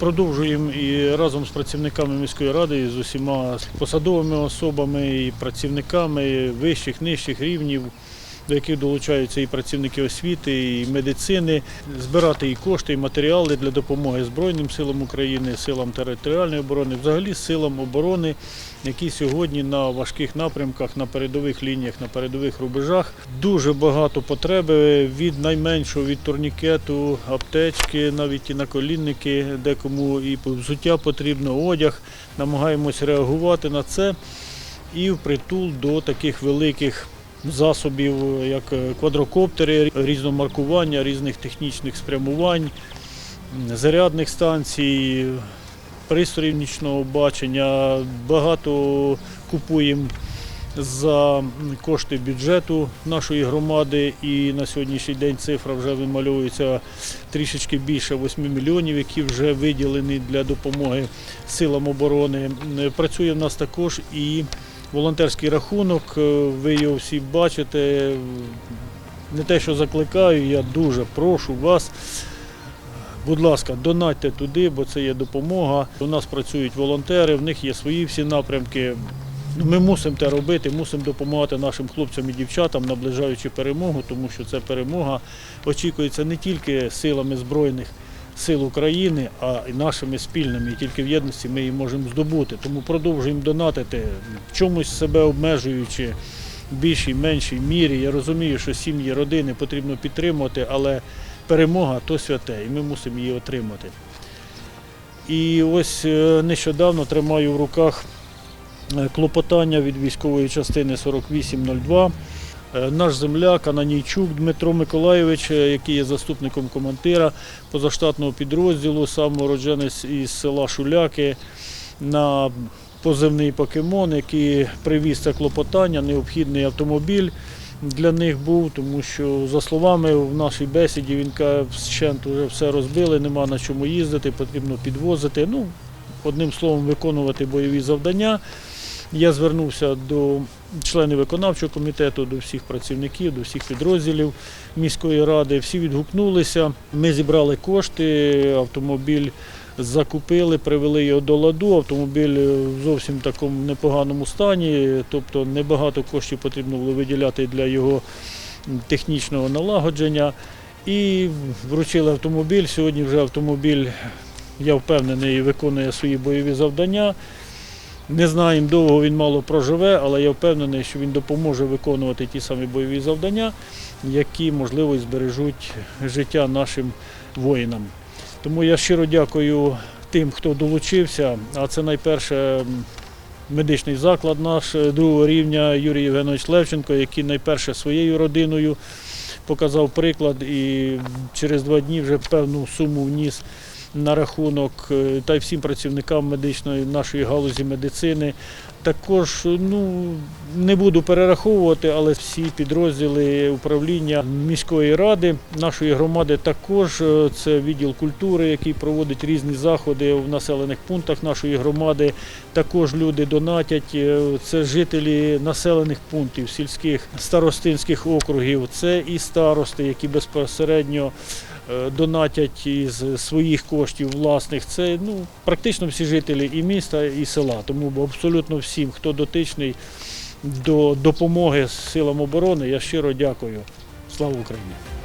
Продовжуємо і разом з працівниками міської ради, і з усіма посадовими особами, і працівниками вищих, нижчих рівнів, до яких долучаються і працівники освіти, і медицини, збирати і кошти, і матеріали для допомоги Збройним силам України, силам територіальної оборони, взагалі силам оборони, які сьогодні на важких напрямках, на передових лініях, на передових рубежах. Дуже багато потреби від найменшого, від турнікету, аптечки, навіть і наколінники, декому і взуття потрібно, одяг. Намагаємось реагувати на це і впритул до таких великих засобів, як е, квадрокоптери, різного маркування, різних технічних спрямувань, зарядних станцій, пристроїв нічного бачення. Багато купуємо за кошти бюджету нашої громади, і на сьогоднішній день цифра вже вимальовується трішечки більше 8 мільйонів, які вже виділені для допомоги силам оборони. Працює в нас також і волонтерський рахунок. е, Ви його всі бачите. Не те, що закликаю, я дуже прошу вас. Будь ласка, донатьте туди, бо це є допомога. У нас працюють волонтери, в них є свої всі напрямки. Ми мусимо те робити, мусимо допомагати нашим хлопцям і дівчатам, наближаючи перемогу, тому що ця перемога очікується не тільки силами Збройних сил України, а й нашими спільними. І тільки в єдності ми її можемо здобути. Тому продовжуємо донатити, в чомусь себе обмежуючи в більшій, меншій мірі. Я розумію, що сім'ї, родини потрібно підтримувати, але перемога то святе, і ми мусимо її отримати. І ось е, нещодавно тримаю в руках е, клопотання від військової частини 4802. Е, Наш земляк Ананійчук Дмитро Миколайович, е, який є заступником командира позаштатного підрозділу, сам уродженець із села Шуляки на позивний покемон, який привіз це клопотання, необхідний автомобіль для них був, тому що, за словами в нашій бесіді, він каже, вщент вже все розбили, нема на чому їздити, потрібно підвозити. Ну, одним словом, виконувати бойові завдання. Я звернувся до членів виконавчого комітету, до всіх працівників, до всіх підрозділів міської ради. Всі відгукнулися. Ми зібрали кошти, автомобіль закупили, привели його до ладу. Автомобіль в зовсім такому непоганому стані, тобто небагато коштів потрібно було виділяти для його технічного налагодження. І вручили автомобіль. Сьогодні вже автомобіль, я впевнений, виконує свої бойові завдання. Не знаємо, довго він мало проживе, але я впевнений, що він допоможе виконувати ті самі бойові завдання, які, можливо, збережуть життя нашим воїнам. Тому я щиро дякую тим, хто долучився. А це найперше медичний заклад наш е, другого рівня Юрій Євгенович Левченко, який найперше своєю родиною показав приклад і через два дні вже певну суму вніс на рахунок е, та й всім працівникам медичної нашої галузі медицини. Також ну не буду перераховувати, але всі підрозділи управління міської ради нашої громади також е, це відділ культури, який проводить різні заходи в населених пунктах нашої громади. Також люди донатять. е, Це жителі населених пунктів, сільських старостинських округів. Це і старости, які безпосередньо донатять із своїх коштів власних. Це ну, практично всі жителі і міста, і села. Тому абсолютно всім, хто дотичний до допомоги силам оборони, я щиро дякую. Слава Україні!